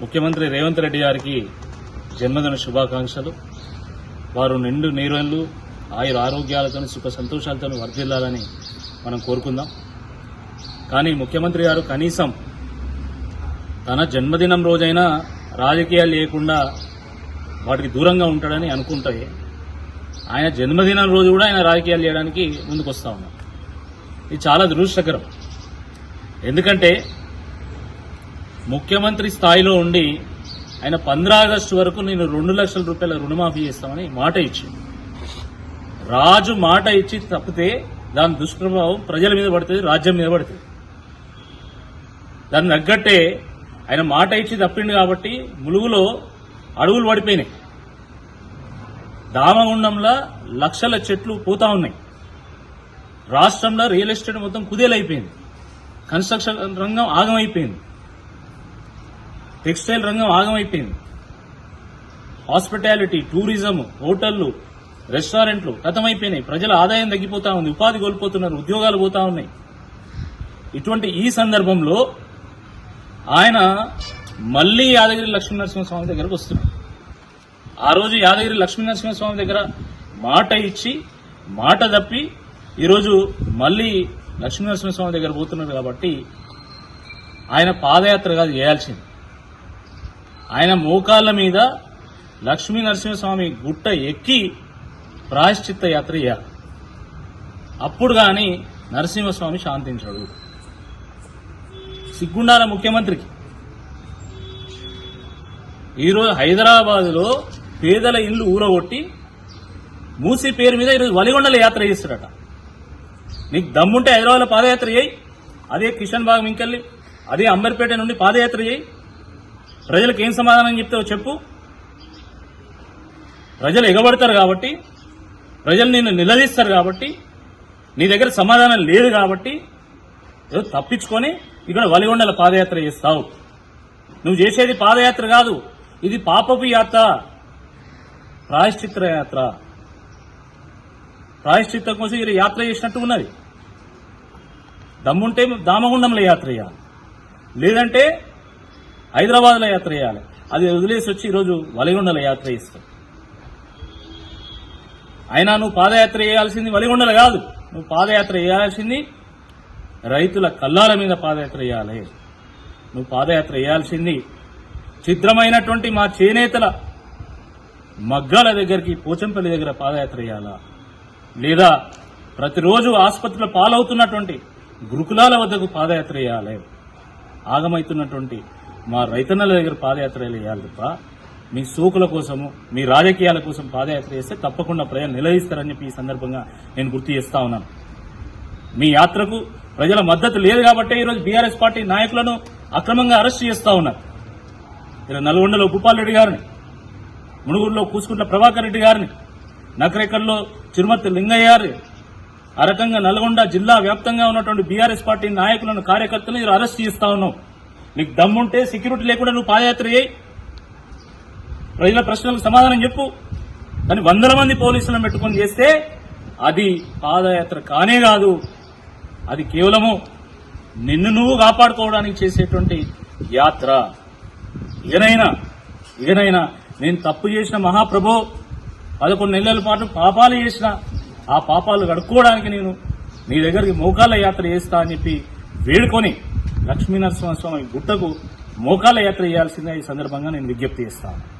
ముఖ్యమంత్రి రేవంత్ రెడ్డి గారికి జన్మదిన శుభాకాంక్షలు. వారు నిండు నీరులు ఆయుర ఆరోగ్యాలతో సుఖ సంతోషాలతో వర్ధిల్లాలని మనం కోరుకుందాం. కానీ ముఖ్యమంత్రి గారు కనీసం తన జన్మదినం రోజైనా రాజకీయాలు లేకుండా వాటికి దూరంగా ఉంటాడని అనుకుంటే ఆయన జన్మదినం రోజు కూడా ఆయన రాజకీయాలు చేయడానికి ముందుకు ఉన్నాం. ఇది చాలా దురదృష్టకరం. ఎందుకంటే ముఖ్యమంత్రి స్థాయిలో ఉండి ఆయన పంద్రా ఆగస్టు వరకు నేను రెండు లక్షల రూపాయల రుణమాఫీ చేస్తామని మాట ఇచ్చింది. రాజు మాట ఇచ్చి తప్పితే దాని దుష్ప్రభావం ప్రజల మీద పడుతుంది రాజ్యం మీద పడుతుంది. దాన్ని తగ్గట్టే ఆయన మాట ఇచ్చి తప్పిండు కాబట్టి ములుగులో అడుగులు పడిపోయినాయి. దామగుండంలో లక్షల చెట్లు పోతా ఉన్నాయి. రాష్ట్రంలో రియల్ ఎస్టేట్ మొత్తం కుదేలైపోయింది. కన్స్ట్రక్షన్ రంగం ఆగమైపోయింది. టెక్స్టైల్ రంగం ఆగమైపోయింది. హాస్పిటాలిటీ టూరిజం హోటళ్ళు రెస్టారెంట్లు గతమైపోయినాయి ప్రజల ఆదాయం తగ్గిపోతా ఉంది ఉపాధి కోల్పోతున్నారు ఉద్యోగాలు పోతా ఉన్నాయి. ఇటువంటి ఈ సందర్భంలో ఆయన మళ్ళీ యాదగిరి లక్ష్మీనరసింహస్వామి దగ్గరకు వస్తున్నారు. ఆ రోజు యాదగిరి లక్ష్మీనరసింహస్వామి దగ్గర మాట ఇచ్చి మాట తప్పి ఈరోజు మళ్ళీ లక్ష్మీనరసింహస్వామి దగ్గర పోతున్నారు కాబట్టి ఆయన పాదయాత్ర కాదు చేయాల్సింది. ఆయన మోకాళ్ళ మీద లక్ష్మీ నరసింహస్వామి గుట్ట ఎక్కి ప్రాయశ్చిత్త యాత్ర చేయాలి. అప్పుడు గాని నరసింహస్వామి శాంతించాడు. సిగ్గుండాల ముఖ్యమంత్రికి. ఈరోజు హైదరాబాద్లో పేదల ఇల్లు ఊరగొట్టి మూసి పేరు మీద ఈరోజు వలిగొండల యాత్ర చేస్తాడట నీకు దమ్ముంటే హైదరాబాద్లో పాదయాత్ర చేయి. అదే కిషన్ బాగ్ మింకెళ్ళి అదే అంబర్పేట నుండి పాదయాత్ర చేయి. ప్రజలకు ఏం సమాధానం చెప్తావో చెప్పు. ప్రజలు ఎగబడతారు కాబట్టి ప్రజలు నిన్ను నిలదీస్తారు కాబట్టి నీ దగ్గర సమాధానం లేదు కాబట్టి ఏదో తప్పించుకొని ఇక్కడ వలిగొండల పాదయాత్ర చేస్తావు. నువ్వు చేసేది పాదయాత్ర కాదు ఇది పాపపు యాత్ర. ప్రాయశ్చిత్ర యాత్ర. ప్రాయశ్చిత్తం కోసం ఇది యాత్ర చేసినట్టు ఉన్నది. దమ్ముంటే దామగుండంలో యాత్ర చేయాలి లేదంటే హైదరాబాద్లో యాత్ర చేయాలి. అది వదిలేసి వచ్చి ఈరోజు వలిగొండలో యాత్ర చేస్తావు అయినా నువ్వు పాదయాత్ర చేయాల్సింది వలిగొండలు కాదు. నువ్వు పాదయాత్ర చేయాల్సింది రైతుల కల్లాల మీద పాదయాత్ర చేయాలి. నువ్వు పాదయాత్ర చేయాల్సింది చిత్రమైనటువంటి మా చేనేతల మగ్గాల దగ్గరికి పోచంపల్లి దగ్గర పాదయాత్ర చేయాలా? లేదా ప్రతిరోజు ఆసుపత్రిలో పాలవుతున్నటువంటి గురుకులాల వద్దకు పాదయాత్ర చేయాలి. ఆగమైతున్నటువంటి మా రైతన్నల దగ్గర పాదయాత్రలు వేయాలి తప్ప మీ సోకుల కోసము మీ రాజకీయాల కోసం పాదయాత్ర చేస్తే తప్పకుండా ప్రజలు నిలదీస్తారని చెప్పి ఈ సందర్భంగా నేను గుర్తు చేస్తా ఉన్నాను. మీ యాత్రకు ప్రజల మద్దతు లేదు కాబట్టి ఈరోజు బీఆర్ఎస్ పార్టీ నాయకులను అక్రమంగా అరెస్ట్ చేస్తా ఉన్నారు. ఇలా నల్గొండలో భూపాల్ రెడ్డి గారిని మునుగురులో కూసుకుంట్ల ప్రభాకర్ రెడ్డి గారిని నకరేకల్లో చిరుమతి లింగయ్య గారి ఆ రకంగా నల్గొండ జిల్లా వ్యాప్తంగా ఉన్నటువంటి బీఆర్ఎస్ పార్టీ నాయకులను కార్యకర్తలను మీరు అరెస్ట్ చేస్తా ఉన్నాం. నీకు దమ్ముంటే సెక్యూరిటీ లేకుండా నువ్వు పాదయాత్ర చేయి. ప్రజల ప్రశ్నలకు సమాధానం చెప్పు. కానీ వందల మంది పోలీసులను పెట్టుకొని చేస్తే అది పాదయాత్ర కానే కాదు. అది కేవలము నిన్ను నువ్వు కాపాడుకోవడానికి చేసేటువంటి యాత్ర. ఇకనైనా ఇకనైనా నేను తప్పు చేసిన మహాప్రభో పదకొండు నెలల పాటు పాపాలు చేసిన ఆ పాపాలు కడుక్కోవడానికి నేను నీ దగ్గరికి మోకాళ్ళ యాత్ర చేస్తా అని చెప్పి వేడుకొని లక్ష్మీనరసింహస్వామి గుట్టకు మోకాల యాత్ర చేయాల్సిందే ఈ సందర్భంగా నేను విజ్ఞప్తి చేస్తాను.